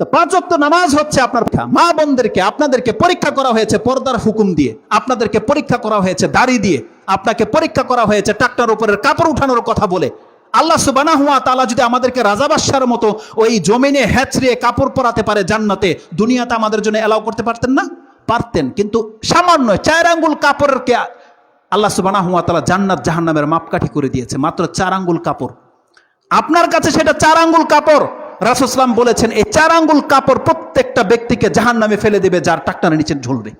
তো পাঁচ ওয়াক্ত নামাজ হচ্ছে আপনার। মা বোনদেরকে, আপনাদেরকে পরীক্ষা করা হয়েছে পর্দার হুকুম দিয়ে। আপনাদেরকে পরীক্ষা করা হয়েছে দাড়ি দিয়ে। আপনাকে পরীক্ষা করা হয়েছে টাকটার উপরের কাপড় উঠানোর কথা বলে। আল্লাহ সুবানা হুয়া তালা যদি আমাদেরকে রাজাবাসার মতো ওই জমিনে হ্যাচড়িয়ে কাপড় পরাতে পারে জান্নাতে, দুনিয়াতে আমাদের জন্য এলাও করতে পারতেন না? পারতেন, কিন্তু সামান্য চার আঙ্গুল কাপড়ের কে আল্লাহ সুবানা হুয়া তালা জান্নাত জাহান্নামের মাপকাঠি করে দিয়েছে, মাত্র চার আঙ্গুল কাপড়। আপনার কাছে সেটা চার আঙ্গুল কাপড়। রাসুসলাম বলেছেন, এই চার আঙ্গুল কাপড় প্রত্যেকটা ব্যক্তিকে জাহান নামে ফেলে দেবে, যার টাকটানের নিচে ঝুলবে।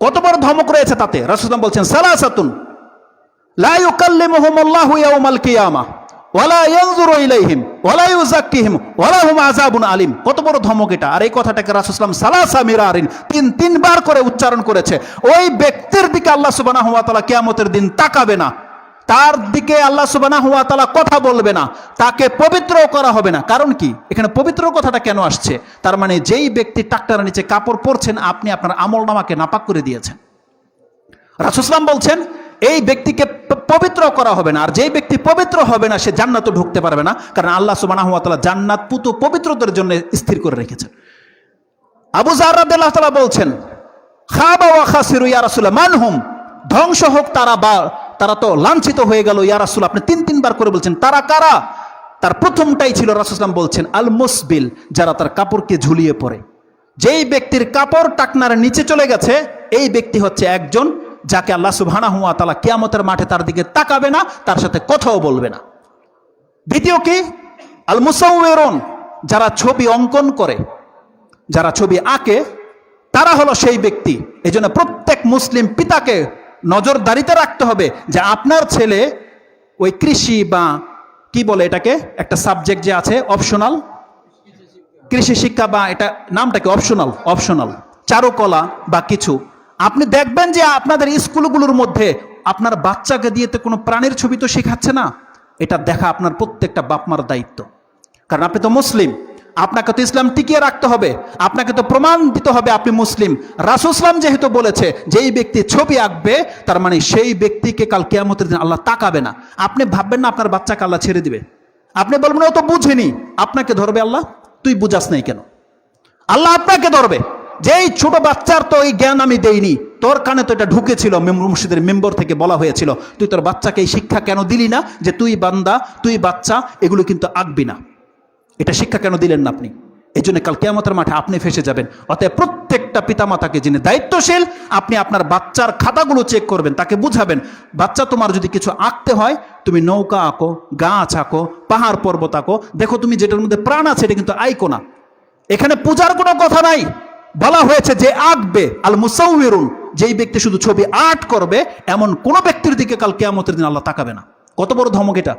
কত বড় ধমক রয়েছে তাতে। রাসুসলাম বলছেন, সালাসাতুন আলিম। কত ধমক এটা। আর এই কথাটাকে তিন, তিনবার করে উচ্চারণ করেছে। ওই ব্যক্তির দিকে আল্লাহ তাআলা কিয়ামতের দিন তাকাবে না। তার দিকে আল্লাহ সুবানা ওয়া তাআলা কথা বলবে না, তাকে পবিত্র করা হবে না। কারণ কি? এখানে পবিত্র কথাটা কেন আসছে? তার মানে যেই ব্যক্তি টাকটার নিচে কাপড় পরছেন, আপনি আপনার আমল নামাকে নাপাক করে দিয়েছেন। রাসুসলাম বলছেন, এই ব্যক্তিকে পবিত্র করা হবে না। আর যেই ব্যক্তি পবিত্র হবে না, সে জান্নাতও ঢুকতে পারবে না। কারণ আল্লাহ সুবাহ জান্নাত পুতু পবিত্রদের জন্য স্থির করে রেখেছেন। আবু জাহরাদ্দাল্লাহ তালা বলছেন, খাবা ওয়া খাসিরু রাসূলুল্লাহ মানহুম ধ্বংস হোক তারা বা তারা তো লাঞ্ছিত হয়ে গেল, ইয়া রাসূল আপনি তিন, তিনবার করে বলছেন, তারা কারা? তার প্রথমটাই ছিল রাসুসলাম বলছেন আল মুসবিল যারা তার কাপড়কে ঝুলিয়ে পড়ে। যেই ব্যক্তির কাপড় টাকনার নিচে চলে গেছে, এই ব্যক্তি হচ্ছে একজন যাকে আল্লাহ সুবহানাহু ওয়া তাআলা কিয়ামতের মাঠে তার দিকে তাকাবে না, তার সাথে কথাও বলবে না। দ্বিতীয় কি? আল মুসাউয়েরন যারা ছবি অঙ্কন করে, যারা ছবি আঁকে, তারা হলো সেই ব্যক্তি। এই প্রত্যেক মুসলিম পিতাকে নজরদারিতে রাখতে হবে যে আপনার ছেলে ওই কৃষি বা কি বলে এটাকে? একটা সাবজেক্ট যে আছে অপশনাল কৃষি শিক্ষা বা এটা নামটাকে অপশনাল অপশনাল চারুকলা বা কিছু। আপনি দেখবেন যে আপনাদের স্কুলগুলোর মধ্যে আপনার বাচ্চাকে দিয়ে তো কোনো প্রাণীর ছবি তো শেখাচ্ছে না। এটা দেখা আপনার প্রত্যেকটা বাপমার দায়িত্ব। কারণ আপনি তো মুসলিম। আপনাকে তো ইসলাম টিকিয়ে রাখতে হবে। আপনাকে তো প্রমাণ দিতে হবে আপনি মুসলিম। রাসুসলাম যেহেতু বলেছে, যেই ব্যক্তি ছবি আঁকবে, তার মানে সেই ব্যক্তিকে কাল কেয়ামতের দিন আল্লাহ তাকাবে না। আপনি ভাববেন না আপনার বাচ্চাকে আল্লাহ ছেড়ে দিবে। আপনি বলবেন, ও তো বুঝেনি। আপনাকে ধরবে আল্লাহ? তুই বুঝাস নাই কেন? আল্লাহ আপনাকে ধরবে। যেই ছোট বাচ্চার তো এই জ্ঞান আমি দেইনি, তোর কানে তো এটা ঢুকেছিল মসজিদের মেম্বর থেকে বলা হয়েছিল। তুই তোর বাচ্চাকে এই শিক্ষা কেন দিলি না? যে তুই বান্দা, তুই বাচ্চা, এগুলো কিন্তু আঁকবি না। এটা শিক্ষা কেন দিলেন না আপনি? এই জন্য কাল কেয়ামতের মাঠে আপনি ফেসে যাবেন। অতএব প্রত্যেকটা পিতামাতাকে যিনি দায়িত্বশীল, আপনি আপনার বাচ্চার খাতাগুলো চেক করবেন, তাকে বুঝাবেন। বাচ্চা তোমার যদি কিছু আঁকতে হয়, তুমি নৌকা আঁকো, গাছ আঁকো, পাহাড় পর্বত আঁকো। দেখো তুমি যেটার মধ্যে প্রাণ আছে, এটা কিন্তু আইকো না। এখানে পূজার কোনো কথা নাই। বলা হয়েছে যে আঁকবে, আল মুসাউরুন যেই ব্যক্তি শুধু ছবি আর্ট করবে, এমন কোনো ব্যক্তির দিকে কাল কেয়ামতের দিন আল্লাহ তাকাবে না। কত বড় ধমক এটা?